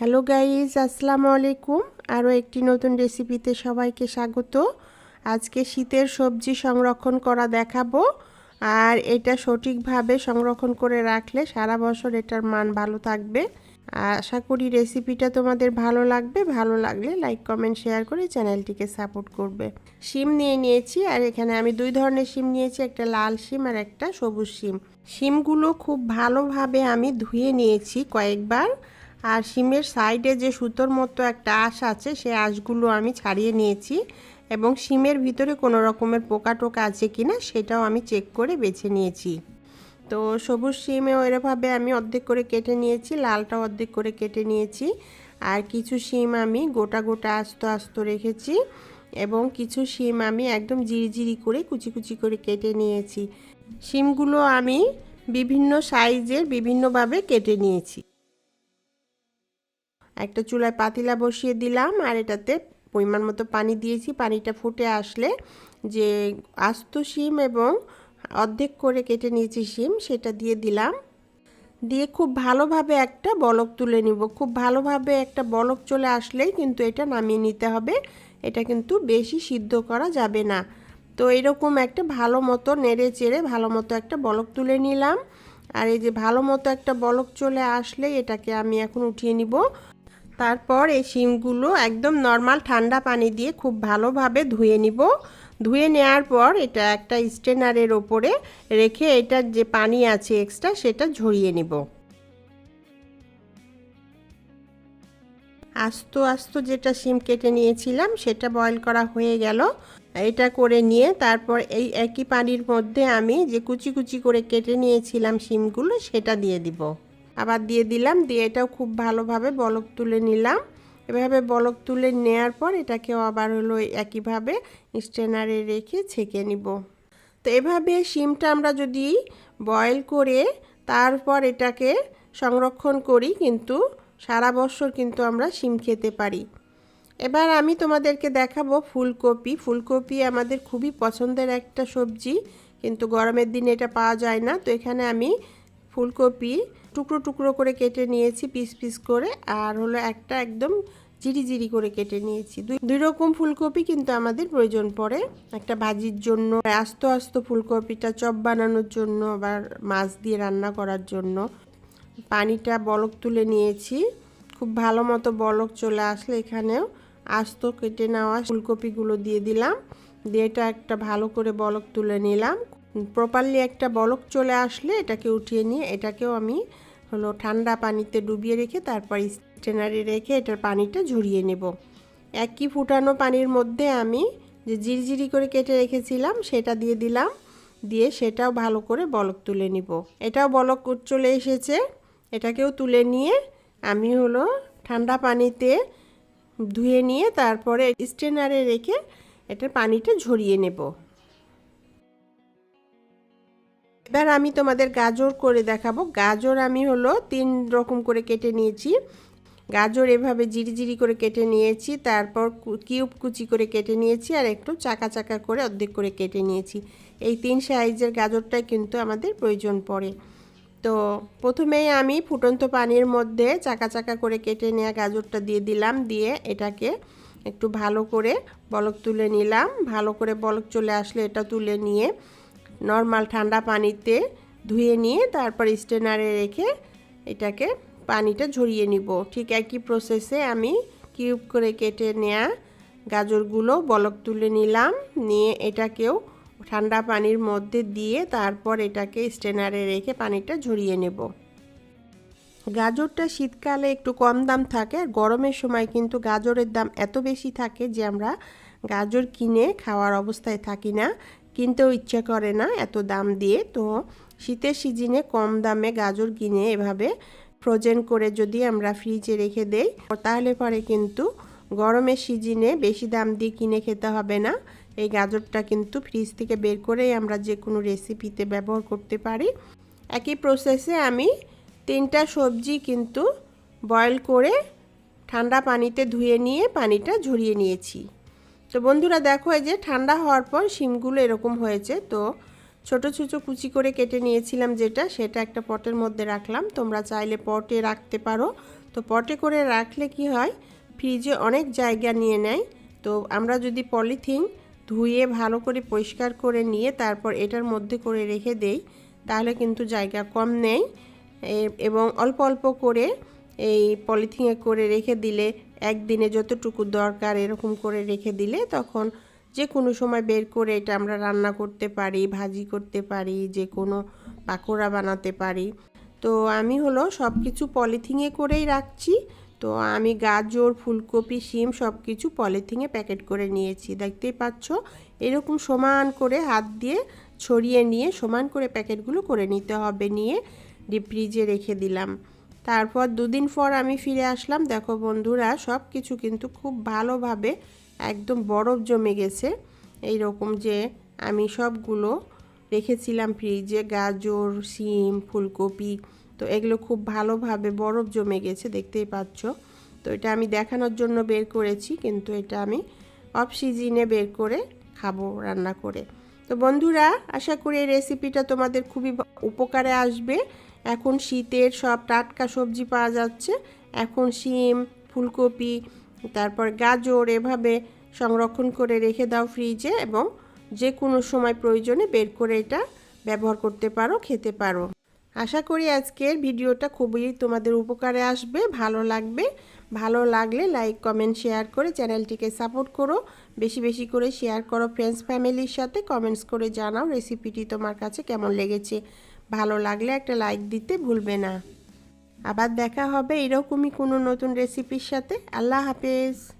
Hello guys আসসালামু আলাইকুম। আরও একটি নতুন রেসিপিতে সবাইকে স্বাগত। আজকে শীতের সবজি সংরক্ষণ করা দেখাবো। আর এটা সঠিকভাবে সংরক্ষণ করে রাখলে সারা বছর এটার মান ভালো থাকবে। আশা করি রেসিপিটা তোমাদের ভালো লাগবে। ভালো লাগলে লাইক, কমেন্ট, শেয়ার করে চ্যানেলটিকে সাপোর্ট করবে। শিম নিয়ে নিয়েছি, আর এখানে আমি দুই ধরনের শিম নিয়েছি, একটা লাল শিম আর একটা সবুজ শিম। শিমগুলো খুব ভালোভাবে আমি ধুয়ে নিয়েছি কয়েকবার। আর শিমের সাইডে যে সুতোর মতো একটা আঁশ আছে, সেই আঁশগুলো আমি ছাড়িয়ে নিয়েছি এবং শিমের ভিতরে কোনো রকমের পোকা টোকা আছে কি না সেটাও আমি চেক করে বেছে নিয়েছি। তো সবুজ শিমেও এরভাবে আমি অর্ধেক করে কেটে নিয়েছি, লালটাও অর্ধেক করে কেটে নিয়েছি। আর কিছু শিম আমি গোটা গোটা আস্ত আস্ত রেখেছি এবং কিছু শিম আমি একদম জিরি করে কুচি কুচি করে কেটে নিয়েছি। শিমগুলো আমি বিভিন্ন সাইজের বিভিন্নভাবে কেটে নিয়েছি। একটা চুলায় পাতিলা বসিয়ে দিলাম আর এটাতে পরিমাণ মতো পানি দিয়েছি। পানিটা ফুটে আসলে যে আস্ত শিম এবং অর্ধেক করে কেটে নিয়েছি শিম সেটা দিয়ে দিলাম। দিয়ে খুব ভালোভাবে একটা বলক তুলে নিব। খুব ভালোভাবে একটা বলক চলে আসলেই কিন্তু এটা নামিয়ে নিতে হবে। এটা কিন্তু বেশি সিদ্ধ করা যাবে না। তো এরকম একটা ভালো মতো নেড়ে চেড়ে ভালো মতো একটা বলক তুলে নিলাম। আর এই যে ভালো মতো একটা বলক চলে আসলে এটাকে আমি এখন উঠিয়ে নিব। তারপর এই শিমগুলো একদম নর্মাল ঠান্ডা পানি দিয়ে খুব ভালোভাবে ধুয়ে নিব। ধুয়ে নেওয়ার পর এটা একটা স্টেনারের ওপরে রেখে এটার যে পানি আছে এক্সট্রা সেটা ঝরিয়ে নিব। আস্ত আস্ত যেটা শিম কেটে নিয়েছিলাম সেটা বয়ল করা হয়ে গেল। এটা করে নিয়ে তারপর এই একই পানির মধ্যে আমি যে কুচি কুচি করে কেটে নিয়েছিলাম শিমগুলো সেটা দিয়ে দিব। আবার দিয়ে দিলাম, দিয়ে এটাও খুব ভালোভাবে বলক তুলে নিলাম। এভাবে বলক তুলে নেয়ার পর এটাকেও আবার হলো একইভাবে স্ট্রেনারে রেখে ছেঁকে নিব। তো এভাবে শিমটা আমরা যদি বয়েল করে তারপর এটাকে সংরক্ষণ করি, কিন্তু সারা বছর কিন্তু আমরা শিম খেতে পারি। এবার আমি তোমাদেরকে দেখাবো ফুলকপি। ফুলকপি আমাদের খুবই পছন্দের একটা সবজি, কিন্তু গরমের দিনে এটা পাওয়া যায় না। তো এখানে আমি ফুলকপি টুকরো টুকরো করে কেটে নিয়েছি, পিস পিস করে। আর হলো একটা একদম জিরি জিরি করে কেটে নিয়েছি। দুই রকম ফুলকপি কিন্তু আমাদের প্রয়োজন পড়ে। একটা ভাজির জন্য, আস্ত আস্ত ফুলকপিটা চপ বানানোর জন্য, আবার মাছ দিয়ে রান্না করার জন্য। পানিটা বলক তুলে নিয়েছি। খুব ভালো মতো বলক চলে আসলে এখানেও। আস্ত কেটে নেওয়া ফুলকপিগুলো দিয়ে দিলাম। দিয়ে এটা একটা ভালো করে বলক তুলে নিলাম। প্রপারলি একটা বলক চলে আসলে এটাকে উঠিয়ে নিয়ে এটাকেও আমি হলো ঠান্ডা পানিতে ডুবিয়ে রেখে তারপর স্টেনারে রেখে এটার পানিটা ঝরিয়ে নেব। একই ফুটানো পানির মধ্যে আমি যে জিরজিরি করে কেটে রেখেছিলাম সেটা দিয়ে দিলাম, দিয়ে সেটাও ভালো করে বলক তুলে নিব। এটাও বলক চলে এসেছে, এটাকেও তুলে নিয়ে আমি হলো ঠান্ডা পানিতে ধুয়ে নিয়ে তারপরে স্টেনারে রেখে এটার পানিটা ঝরিয়ে নেব। এবার আমি তোমাদের গাজর করে দেখাবো। গাজর আমি হলো তিন রকম করে কেটে নিয়েছি। গাজর এভাবে জিরি জিরি করে কেটে নিয়েছি, তারপর কিউব কুচি করে কেটে নিয়েছি আর একটু চাকা চাকা করে অর্ধেক করে কেটে নিয়েছি। এই তিন সাইজের গাজরটাই কিন্তু আমাদের প্রয়োজন পড়ে। তো প্রথমেই আমি ফুটন্ত পানির মধ্যে চাকা চাকা করে কেটে নেওয়া গাজরটা দিয়ে দিলাম, দিয়ে এটাকে একটু ভালো করে বলক তুলে নিলাম। ভালো করে বলক চলে আসলে এটা তুলে নিয়ে নর্মাল ঠান্ডা পানিতে ধুয়ে নিয়ে তারপর স্টেনারে রেখে এটাকে পানিটা ঝরিয়ে নিব। ঠিক একই প্রসেসে আমি কিউব করে কেটে নেয়া গাজরগুলো বলক তুলে নিলাম। নিয়ে এটাকেও ঠান্ডা পানির মধ্যে দিয়ে তারপর এটাকে স্টেনারে রেখে পানিটা ঝরিয়ে নেব। গাজরটা শীতকালে একটু কম দাম থাকে আর গরমের সময় কিন্তু গাজরের দাম এত বেশি থাকে যে আমরা গাজর কিনে খাওয়ার অবস্থায় থাকি না। কিনতেও ইচ্ছা করে না এত দাম দিয়ে। তো শীতের সিজনে কম দামে গাজর কিনে এভাবে ফ্রোজেন করে যদি আমরা ফ্রিজে রেখে দেই, তাহলে পরে কিন্তু গরমের সিজনে বেশি দাম দিয়ে কিনে খেতে হবে না। এই গাজরটা কিন্তু ফ্রিজ থেকে বের করেই আমরা যে কোনো রেসিপিতে ব্যবহার করতে পারি। একই প্রসেসে আমি তিনটা সবজি কিন্তু বয়েল করে ঠান্ডা পানিতে ধুয়ে নিয়ে পানিটা ঝরিয়ে নিয়েছি। তো বন্ধুরা দেখো এই যে ঠান্ডা হওয়ার পর শিমগুলো এরকম হয়েছে। তো ছোট ছোট কুচি করে কেটে নিয়েছিলাম যেটা, সেটা একটা পটের মধ্যে রাখলাম। তোমরা চাইলে পটে রাখতে পারো। তো পটে করে রাখলে কি হয়, ফ্রিজে অনেক জায়গা নিয়ে নেয়। তো আমরা যদি পলিথিন ধুয়ে ভালো করে পরিষ্কার করে নিয়ে তারপর এটার মধ্যে করে রেখে দেই, তাহলে কিন্তু জায়গা কম নেই। এবং অল্প অল্প করে এই পলিথিনে করে রেখে দিলে একদিনে যতটুকু দরকার এরকম করে রেখে দিলে তখন যে কোনো সময় বের করে এটা আমরা রান্না করতে পারি, ভাজি করতে পারি, যে কোনো পাকোড়া বানাতে পারি। তো আমি হলো সব কিছু পলিথিনে করেই রাখছি। তো আমি গাজর, ফুলকপি, শিম সব কিছু পলিথিনে প্যাকেট করে নিয়েছি। দেখতেই পাচ্ছ, এরকম সমান করে হাত দিয়ে ছড়িয়ে নিয়ে সমান করে প্যাকেটগুলো করে নিতে হবে নিয়ে ডিপ ফ্রিজে রেখে দিলাম। তারপর দুদিন পর আমি ফিরে আসলাম। দেখো বন্ধুরা সব কিছু কিন্তু খুব ভালোভাবে একদম বরফ জমে গেছে। এই রকম যে আমি সবগুলো রেখেছিলাম ফ্রিজে, গাজর, শিম, ফুলকপি, তো এগুলো খুব ভালোভাবে বরফ জমে গেছে, দেখতেই পাচ্ছ। তো এটা আমি দেখানোর জন্য বের করেছি, কিন্তু এটা আমি অফ সিজনে বের করে খাব রান্না করে। তো বন্ধুরা, আশা করি এই রেসিপিটা তোমাদের খুবই উপকারে আসবে। এখন শীতের সব টাটকা সবজি পাওয়া যাচ্ছে। এখন শিম, ফুলকপি, তারপর গাজর এভাবে সংরক্ষণ করে রেখে দাও ফ্রিজে এবং যে কোনো সময় প্রয়োজনে বের করে এটা ব্যবহার করতে পারো, খেতে পারো। আশা করি আজকের ভিডিওটা খুবই তোমাদের উপকারে আসবে, ভালো লাগবে। ভালো লাগলে লাইক, কমেন্ট, শেয়ার করে চ্যানেলটিকে সাপোর্ট করো। বেশি বেশি করে শেয়ার করো ফ্রেন্ডস ফ্যামিলির সাথে। কমেন্টস করে জানাও রেসিপিটি তোমার কাছে কেমন লেগেছে। ভালো লাগলে একটা লাইক দিতে ভুলবে না। আবার দেখা হবে এরকমই কোনো নতুন রেসিপির সাথে। আল্লাহ হাফেজ।